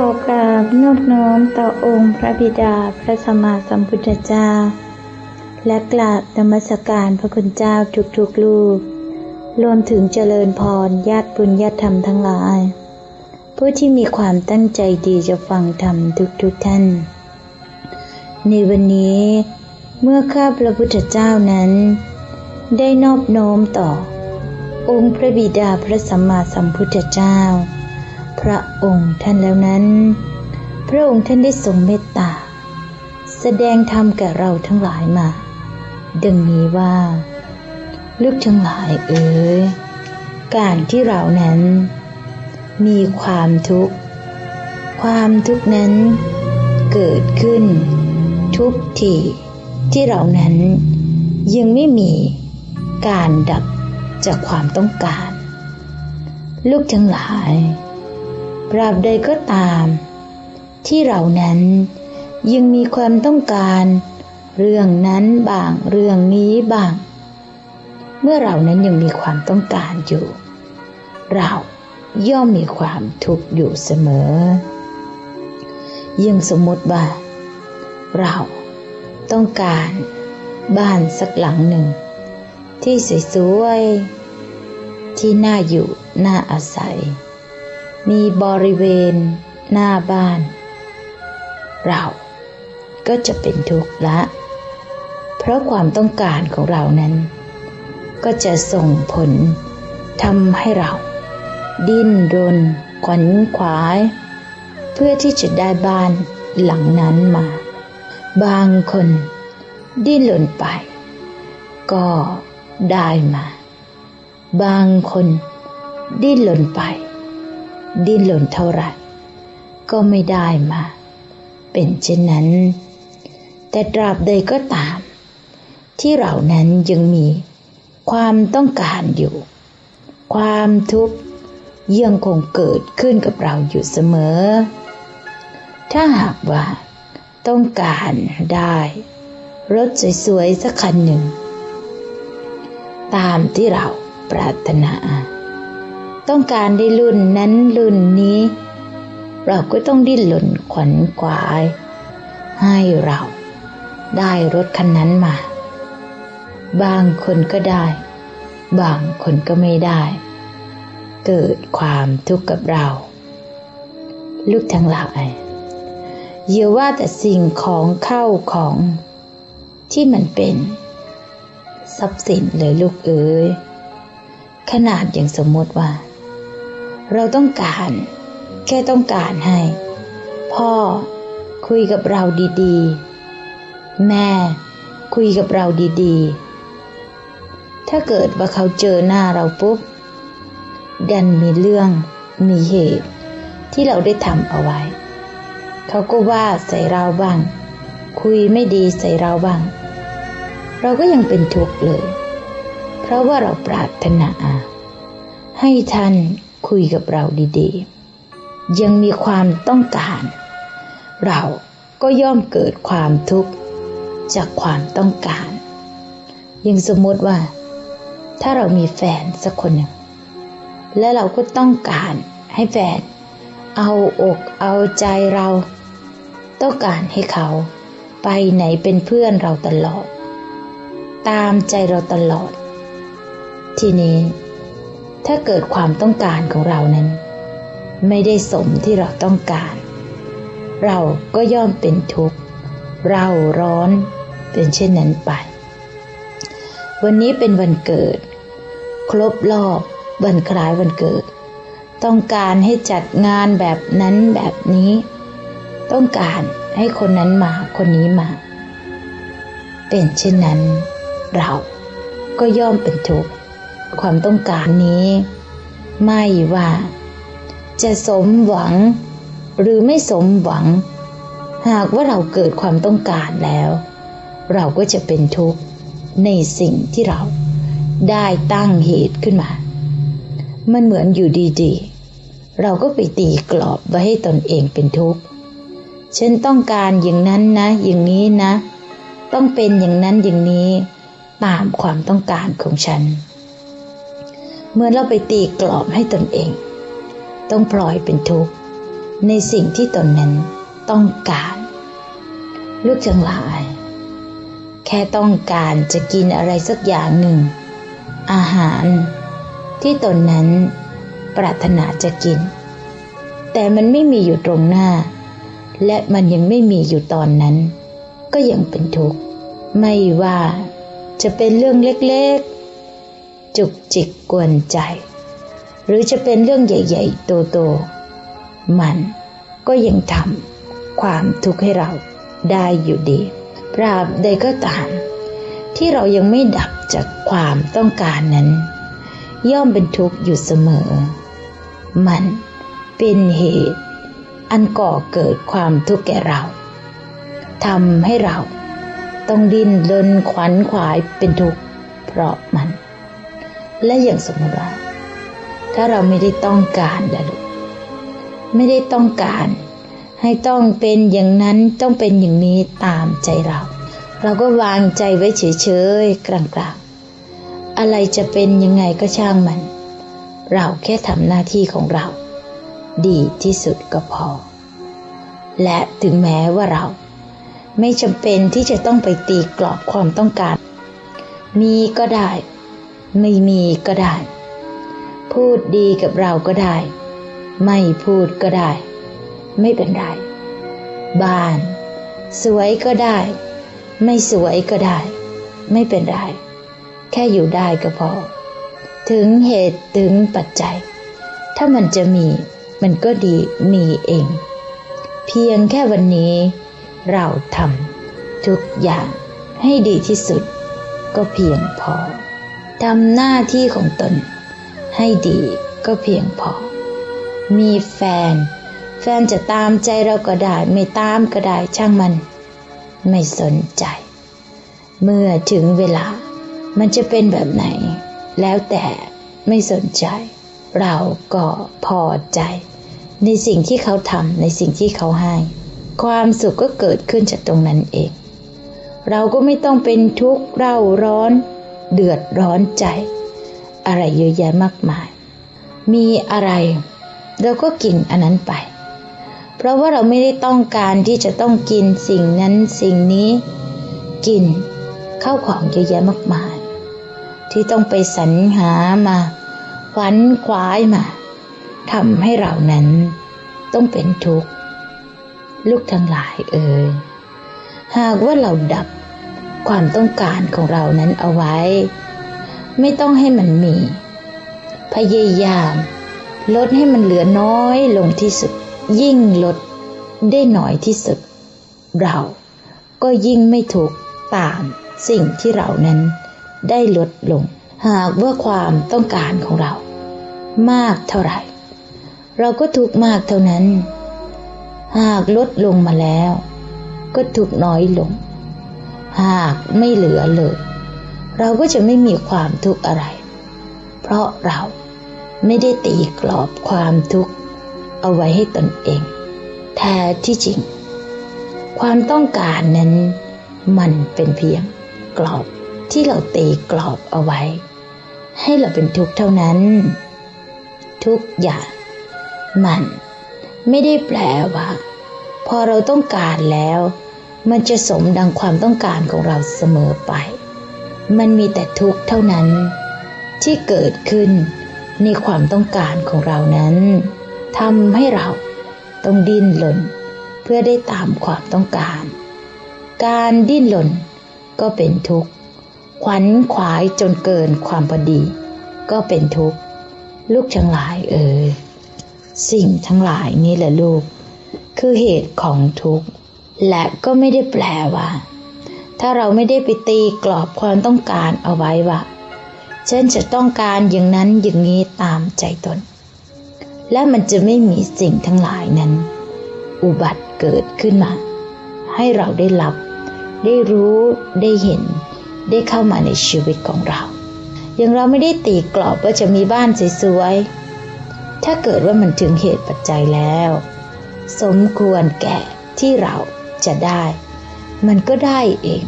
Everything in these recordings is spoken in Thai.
ขอกราบนอบน้อมต่อองค์พระบิดาพระสัมมาสัมพุทธเจ้า และกราบนมัสการพระคุณเจ้าทุกๆลูก รวมถึงเจริญพรญาติบุญญาติธรรมทั้งหลาย ผู้ที่มีความตั้งใจดีจะฟังธรรมทุกๆท่าน ในวันนี้เมื่อข้าพระพุทธเจ้านั้น ได้นอบน้อมต่อ องค์พระบิดาพระสัมมาสัมพุทธเจ้า พระองค์ท่านแล้วนั้น พระองค์ท่านได้ทรงเมตตา แสดงธรรมแก่เราทั้งหลายมา ดังนี้ว่า ลูกทั้งหลายเอ๋ยการที่เรานั้น มีความทุกข์ ความทุกข์นั้นเกิดขึ้น ทุกทีที่เรานั้นยังไม่มีการดับจากความต้องการ ลูกทั้งหลาย ปราบใดก็ตาม ที่เรานั้นยังมีความต้องการ เรื่องนั้นบ้างเรื่องนี้บ้าง เมื่อเรานั้นยังมีความต้องการอยู่ เราย่อมมีความทุกข์อยู่เสมอ ยังสมมติว่า เราต้องการบ้านสักหลังหนึ่ง ที่สวยๆที่น่าอยู่น่าอาศัย มีบริเวณหน้าบ้าน เราก็จะเป็นทุกข์ละ เพราะความต้องการของเรานั้น ก็จะส่งผลทำให้เรา ดิ้นรนขวัญขวาย เพื่อที่จะได้บ้านหลังนั้นมา บางคนดิ้นหล่นไป ก็ได้มา บางคนดิ้นหล่นไป ดิ้นหล่นเท่าไหร่ก็ไม่ได้มา เป็นเช่นนั้น แต่ตราบใดก็ตาม ที่เรานั้นยังมีความต้องการอยู่ ความทุกข์ยังคงเกิดขึ้นกับเราอยู่เสมอ ถ้าหากว่าต้องการได้ รถสวยๆสักคันหนึ่ง ตามที่เราปรารถนา ต้องการได้รุ่นนั้นรุ่นนี้ เราก็ต้องดิ้นหล่นขวัญขวาย ให้เราได้รถคันนั้นมา บางคนก็ได้ บางคนก็ไม่ได้ เกิดความทุกข์กับเรา ลูกทั้งหลายอย่าว่าแต่สิ่งของเข้าของที่มันเป็น ทรัพย์สินเลยลูกเอ๋ยขนาดอย่างสมมติว่า เราต้องการ แค่ต้องการให้ พ่อคุยกับเราดีๆ แม่คุยกับเราดีๆ ถ้าเกิดว่าเขาเจอหน้าเราปุ๊บ ดันมีเรื่องมีเหตุ ที่เราได้ทำเอาไว้ เขาก็ว่าใส่เราบ้าง คุยไม่ดีใส่เราบ้าง เราก็ยังเป็นทุกข์เลย เพราะว่าเราปรารถนา ให้ท่าน คุยกับเราดีๆ ยังมีความต้องการ เราก็ย่อมเกิดความทุกข์จากความต้องการ ยังสมมติว่า ถ้าเรามีแฟนสักคนหนึ่ง และเราก็ต้องการให้แฟน เอาอกเอาใจเรา ต้องการให้เขาไปไหนเป็นเพื่อนเราตลอด ตามใจเราตลอด ทีนี้ ถ้าเกิดความต้องการของเรานั้น ไม่ได้สมที่เราต้องการ เราก็ย่อมเป็นทุกข์เราร้อนเป็นเช่นนั้นไป วันนี้เป็นวันเกิด ครบรอบวันคล้ายวันเกิด ต้องการให้จัดงานแบบนั้นแบบนี้ ต้องการให้คนนั้นมาคนนี้มา เป็นเช่นนั้น เราก็ย่อมเป็นทุกข์ ความต้องการนี้ ไม่ว่า จะสมหวัง หรือไม่สมหวัง หากว่าเราเกิดความต้องการแล้ว เราก็จะเป็นทุกข์ในสิ่งที่เราได้ตั้งเหตุขึ้นมา มันเหมือนอยู่ดีๆ เราก็ไปตีกรอบไว้ให้ตนเองเป็นทุกข์ ฉันต้องการอย่างนั้นนะ อย่างนี้นะ ต้องเป็นอย่างนั้นอย่างนี้ ตามความต้องการของฉัน เมื่อเราไปตีกรอบให้ตนเอง ต้องปล่อยเป็นทุกข์ในสิ่งที่ตนนั้นต้องการ ลูกทั้งหลาย แค่ต้องการจะกินอะไรสักอย่างหนึ่ง อาหารที่ตนนั้นปรารถนาจะกิน แต่มันไม่มีอยู่ตรงหน้า และมันยังไม่มีอยู่ตอนนั้น ก็ยังเป็นทุกข์ ไม่ว่าจะเป็นเรื่องเล็ก จุกจิกกวนใจ หรือจะเป็นเรื่องใหญ่ ๆ โตๆมันก็ยังทำความทุกข์ให้เราได้อยู่ดีปราบใดก็ตาม ที่เรายังไม่ดับจากความต้องการนั้น ย่อมเป็นทุกข์อยู่เสมอ มันเป็นเหตุอันก่อเกิดความทุกข์แก่เราทำให้เราต้องดิ้นรนขวัญขวายเป็นทุกข์เพราะมัน และอย่างสมมติว่า ถ้าเราไม่ได้ต้องการดลุไม่ได้ต้องการ ให้ต้องเป็นอย่างนั้นต้องเป็นอย่างนี้ตามใจเรา เราก็วางใจไว้เฉยๆกลางๆ อะไรจะเป็นยังไงก็ช่างมัน เราแค่ทำหน้าที่ของเรา ดีที่สุดก็พอ และถึงแม้ว่าเรา ไม่จำเป็นที่จะต้องไปตีกรอบความต้องการ มีก็ได้ ไม่มีก็ได้ พูดดีกับเราก็ได้ ไม่พูดก็ได้ ไม่เป็นไร บ้าน สวยก็ได้ ไม่สวยก็ได้ ไม่เป็นไร แค่อยู่ได้ก็พอ ถึงเหตุถึงปัจจัย ถ้ามันจะมีมันก็ดีมีเอง เพียงแค่วันนี้ เราทำทุกอย่างให้ดีที่สุดก็เพียงพอ ทำหน้าที่ของตน ให้ดีก็เพียงพอ มีแฟน แฟนจะตามใจเราก็ได้ ไม่ตามก็ได้ช่างมัน ไม่สนใจ เมื่อถึงเวลา มันจะเป็นแบบไหน แล้วแต่ไม่สนใจ เราก็พอใจ ในสิ่งที่เขาทำในสิ่งที่เขาให้ ความสุขก็เกิดขึ้นจากตรงนั้นเอง เราก็ไม่ต้องเป็นทุกข์เร่าร้อน เดือดร้อนใจ อะไรเยอะแยะมากมาย มีอะไร เราก็กินอันนั้นไป เพราะว่าเราไม่ได้ต้องการที่จะต้องกินสิ่งนั้นสิ่งนี้ กินข้าวของเยอะแยะมากมาย ที่ต้องไปสรรหามาขวัญขวายมาทำให้เรานั้นต้องเป็นทุกข์ ลูกทั้งหลายเอ่ยหากว่าเราดับ ความต้องการของเรานั้นเอาไว้ ไม่ต้องให้มันมี พยายาม ลดให้มันเหลือน้อยลงที่สุด ยิ่งลดได้น้อยที่สุด เราก็ยิ่งไม่ถูกตามสิ่งที่เรานั้นได้ลดลง หากว่าความต้องการของเรา มากเท่าไหร่ เราก็ทุกมากเท่านั้น หากลดลงมาแล้ว ก็ถูกน้อยลง หากไม่เหลือเลย เราก็จะไม่มีความทุกข์อะไร เพราะเราไม่ได้ตีกรอบความทุกข์เอาไว้ให้ตนเอง แท้ที่จริง ความต้องการนั้น มันเป็นเพียงกรอบที่เราตีกรอบเอาไว้ ให้เราเป็นทุกข์เท่านั้น ทุกอย่างมันไม่ได้แปลว่า พอเราต้องการแล้ว มันจะสมดังความต้องการของเราเสมอไป มันมีแต่ทุกข์เท่านั้น ที่เกิดขึ้นในความต้องการของเรานั้นทำให้เราต้องดิ้นรนเพื่อได้ตามความต้องการ การดิ้นรนก็เป็นทุกข์ ขวัญขวายจนเกินความพอดี ก็เป็นทุกข์ ลูกทั้งหลายเอ่ยสิ่งทั้งหลายนี้แหละลูก คือเหตุของทุกข์ และก็ไม่ได้แปลว่า ถ้าเราไม่ได้ไปตีกรอบความต้องการเอาไว้ว่าฉันจะต้องการอย่างนั้นอย่างนี้ตามใจตน และมันจะไม่มีสิ่งทั้งหลายนั้น อุบัติเกิดขึ้นมา ให้เราได้รับ ได้รู้ได้เห็น ได้เข้ามาในชีวิตของเรา อย่างเราไม่ได้ตีกรอบว่าจะมีบ้านสวยๆถ้าเกิดว่ามันถึงเหตุปัจจัยแล้ว สมควรแก่ที่เรา จะได้ มันก็ได้เอง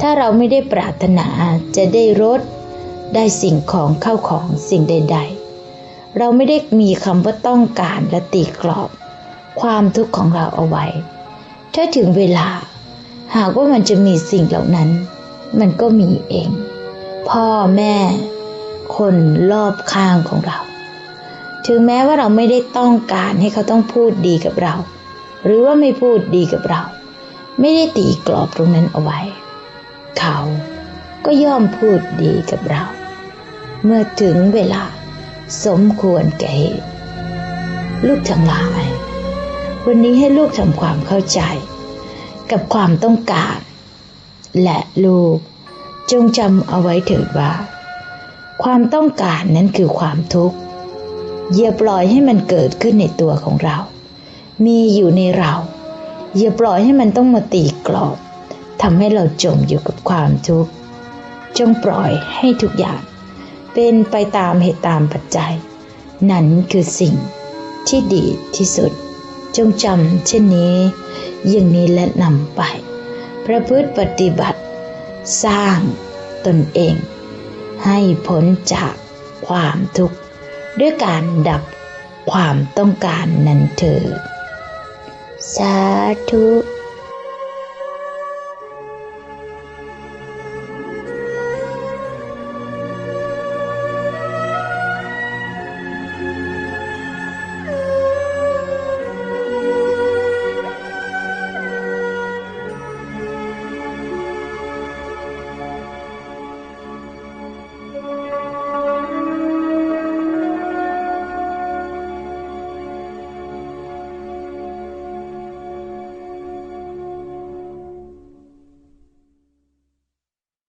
ถ้าเราไม่ได้ปรารถนาจะได้รถ ได้สิ่งของเข้าของสิ่งใด ๆ เราไม่ได้มีคำว่าต้องการและตีกรอบ ความทุกข์ของเราเอาไว้ ถ้าถึงเวลา หากว่ามันจะมีสิ่งเหล่านั้น มันก็มีเอง พ่อแม่ คนรอบข้างของเราถึงแม้ว่าเราไม่ได้ต้องการให้เขาต้องพูดดีกับเรา หรือว่าไม่พูดดีกับเรา ไม่ได้ตีกรอบตรงนั้นเอาไว้ เขาก็ย่อมพูดดีกับเรา เมื่อถึงเวลาสมควรแก่เหตุลูกทั้งหลาย วันนี้ให้ลูกทำความเข้าใจ กับความต้องการ และลูกจงจำเอาไว้เถิดว่า ความต้องการนั้นคือความทุกข์อย่าปล่อยให้มันเกิดขึ้นในตัวของเรา มีอยู่ในเรา อย่าปล่อยให้มันต้องมาตีกรอบทำให้เราจมอยู่กับความทุกข์จงปล่อยให้ทุกอย่าง เป็นไปตามเหตุตามปัจจัย นั่นคือสิ่งที่ดีที่สุด จงจำเช่นนี้ อย่างนี้และนำไป ประพฤติปฏิบัติ สร้างตนเอง ให้พ้นจากความทุกข์ ด้วยการดับความต้องการนั้นเถิด สาธุ